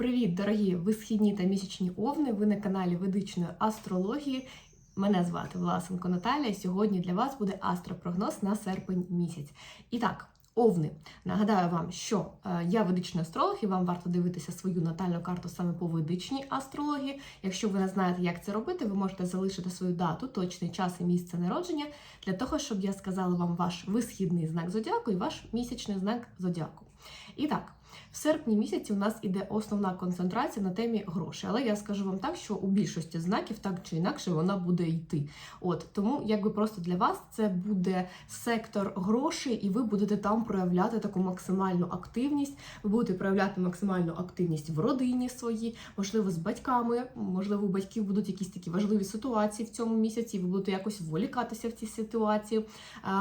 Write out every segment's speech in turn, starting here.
Привіт, дорогі висхідні та місячні овни. Ви на каналі Ведичної астрології. Мене звати Власенко Наталя. і Сьогодні для вас буде астропрогноз на серпень місяць. І так, овни. Нагадаю вам, що е, я ведичний астролог, і вам варто дивитися свою натальну карту саме по ведичній астрології. Якщо ви не знаєте, як це робити, ви можете залишити свою дату, точний час і місце народження для того, щоб я сказала вам ваш висхідний знак зодіаку і ваш місячний знак зодіаку. І так. В серпні місяці у нас іде основна концентрація на темі грошей. Але я скажу вам так, що у більшості знаків так чи інакше вона буде йти. От тому, якби просто для вас це буде сектор грошей, і ви будете там проявляти таку максимальну активність. Ви будете проявляти максимальну активність в родині своїй, можливо, з батьками. Можливо, у батьків будуть якісь такі важливі ситуації в цьому місяці. Ви будете якось волікатися в цій ситуації.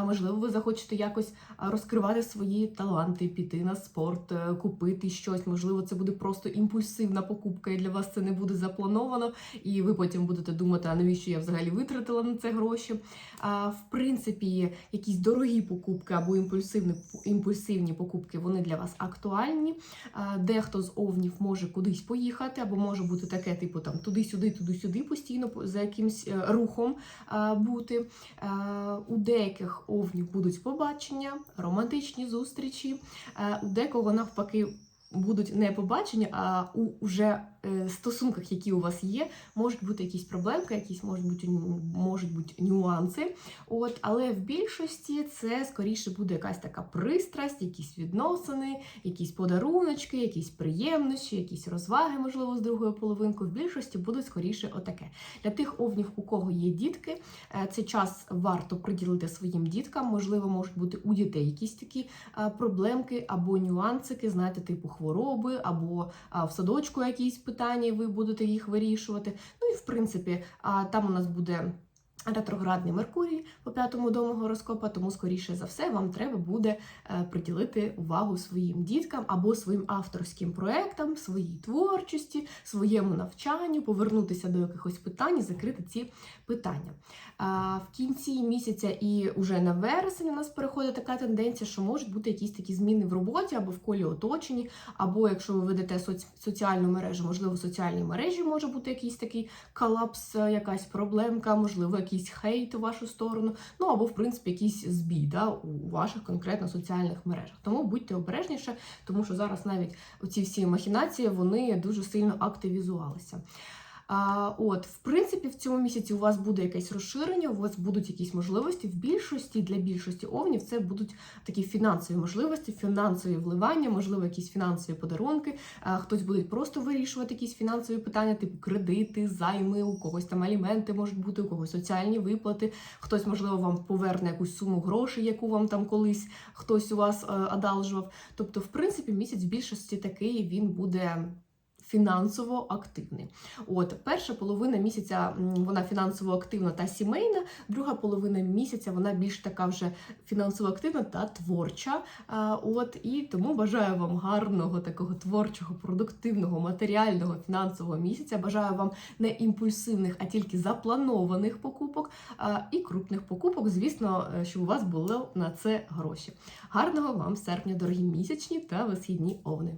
Можливо, ви захочете якось розкривати свої таланти, піти на спорт, е, купити щось. Можливо, це буде просто імпульсивна покупка, і для вас це не буде заплановано. І ви потім будете думати, а навіщо я взагалі витратила на це гроші. А, В принципі, якісь дорогі покупки або імпульсивні, імпульсивні покупки вони для вас актуальні. А, Дехто з овнів може кудись поїхати, або може бути таке, типу там туди-сюди, туди-сюди постійно за якимсь е, рухом а, бути. А, У деяких овнів будуть побачення, романтичні зустрічі, у декого навпаки. Будуть не побачення, а у вже е, стосунках, які у вас є, можуть бути якісь проблемки, якісь можуть бути можуть бути нюанси. От, але в більшості це скоріше буде якась така пристрасть, якісь відносини, якісь подаруночки, якісь приємності, якісь розваги, можливо, з другою половинкою. В більшості будуть скоріше отаке. Для тих овнів, у кого є дітки, е, цей час варто приділити своїм діткам. Можливо, можуть бути у дітей якісь такі е, проблемки або нюансики, знаєте, типу хвороби, або в садочку якісь питання, і ви будете їх вирішувати. Ну і в принципі, там у нас буде. Ретроградний Меркурій по п'ятому дому гороскопа, тому, скоріше за все, вам треба буде е, приділити увагу своїм діткам або своїм авторським проектам, своїй творчості, своєму навчанню, повернутися до якихось питань і закрити ці питання. В кінці місяця і вже на вересень у нас переходить така тенденція, що можуть бути якісь такі зміни в роботі або в колі оточенні, або якщо ви ведете соц- соціальну мережу, можливо, в соціальній мережі може бути якийсь такий колапс, е, якась проблемка, можливо, якийсь хейт у вашу сторону, ну або, в принципі, якийсь збій да, у ваших конкретно соціальних мережах. Тому будьте обережніше, тому що зараз навіть ці всі махінації вони дуже сильно активізувалися. А, От, в принципі, в цьому місяці у вас буде якесь розширення, у вас будуть якісь можливості. В більшості для більшості овнів це будуть такі фінансові можливості, фінансові вливання, можливо, якісь фінансові подарунки. А, хтось буде просто вирішувати якісь фінансові питання, типу кредити, займи, у когось там аліменти можуть бути, у когось соціальні виплати. Хтось, можливо, вам поверне якусь суму грошей, яку вам там колись хтось у вас е, одалжував. Тобто, в принципі, місяць в більшості такий він буде фінансово активний. От перша половина місяця вона фінансово активна та сімейна, друга половина місяця вона більш така вже фінансово активна та творча. От і тому бажаю вам гарного такого творчого, продуктивного, матеріального фінансового місяця. Бажаю вам не імпульсивних, а тільки запланованих покупок і крупних покупок. Звісно, е, щоб у вас було на це гроші. Гарного вам серпня, дорогі місячні та висхідні овни!